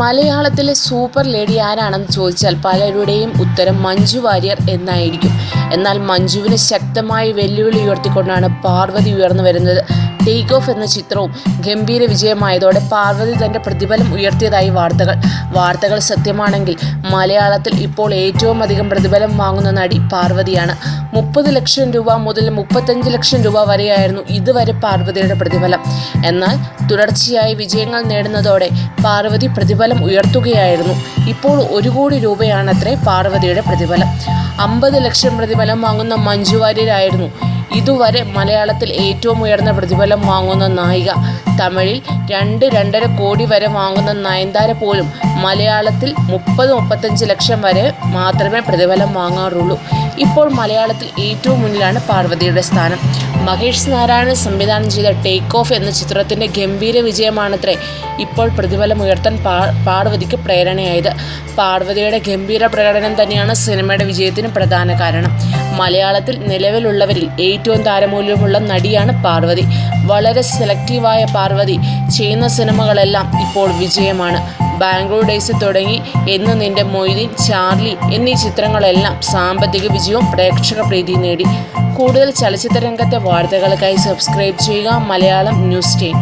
മലയാളത്തിലെ super lady ആരാണെന്ന് ചോദിച്ചാൽ പലരുടെയും ഉത്തരം മഞ്ജു വാര്യർ എന്നായിരിക്കും. എന്നാൽ മഞ്ജുവിനെ ശക്തമായി വെല്ലുവിളി ഉയർത്തിക്കൊണ്ടാണ് പാർവതി ഉയർന്നു വരുന്നത്. ടേക്ക് ഓഫ് എന്ന ചിത്രവും ഗംഭീര വിജയമായതോടെ പാർവതി തന്റെ പ്രതിഫലം ഉയർത്തിയതായി വാർത്തകൾ. വാർത്തകൾ സത്യമാണെങ്കിൽ മലയാളത്തിൽ ഇപ്പോൾ ഏറ്റവും അധികം പ്രതിഫലം വാങ്ങുന്ന നടി പാർവതിയാണ്. മുപ്പത് ലക്ഷം രൂപ മുതൽ മുപ്പത്തഞ്ച് ലക്ഷം രൂപ വരെയായിരുന്നു ഇതുവരെ പാർവതിയുടെ പ്രതിഫലം. എന്നാൽ തുടർച്ചയായി വിജയങ്ങൾ നേടുന്നതോടെ പാർവതി പ്രതിഫലം ഉയർത്തുകയായിരുന്നു. ഇപ്പോൾ ഒരു കോടി രൂപയാണത്രേ പാർവതിയുടെ പ്രതിഫലം. അമ്പത് ലക്ഷം പ്രതിഫലം വാങ്ങുന്ന മഞ്ജു വാര്യരായിരുന്നു. ഇതുവരെ മലയാളത്തിൽ ഏറ്റവും ഉയർന്ന പ്രതിഫലം വാങ്ങുന്ന നായിക. തമിഴിൽ രണ്ട് രണ്ടര കോടി വരെ വാങ്ങുന്ന നയൻതാര പോലും മലയാളത്തിൽ മുപ്പത് മുപ്പത്തഞ്ച് ലക്ഷം വരെ മാത്രമേ പ്രതിഫലം വാങ്ങാറുള്ളൂ. ഇപ്പോൾ മലയാളത്തിൽ ഏറ്റവും മുന്നിലാണ് പാർവതിയുടെ സ്ഥാനം. മഹേഷ് നാരായണൻ സംവിധാനം ചെയ്ത ടേക്ക് ഓഫ് എന്ന ചിത്രത്തിന്റെ ഗംഭീര വിജയമാണത്രേ ഇപ്പോൾ പ്രതിഫലം ഉയർത്താൻ പാ പാർവതിക്ക് പ്രേരണയായത്. പാർവതിയുടെ ഗംഭീര പ്രകടനം തന്നെയാണ് സിനിമയുടെ വിജയത്തിന് പ്രധാന കാരണം. മലയാളത്തിൽ നിലവിലുള്ളവരിൽ ഏറ്റവും താരമൂല്യമുള്ള നടിയാണ് പാർവതി. വളരെ സെലക്റ്റീവായ പാർവതി. ചെയ്യുന്ന സിനിമകളെല്ലാം ഇപ്പോൾ വിജയമാണ്. ബാംഗ്ലൂർ ഡേയ്സ് തുടങ്ങി. എന്ന് നിന്റെ മൊയ്തീൻ ചാർലി എന്നീ ചിത്രങ്ങളെല്ലാം സാമ്പത്തിക വിജയവും പ്രേക്ഷക പ്രീതി നേടി. കൂടുതൽ ചലച്ചിത്ര രംഗത്തെ വാർത്തകൾക്കായി സബ്സ്ക്രൈബ് ചെയ്യുക മലയാളം ന്യൂസ് ടീം.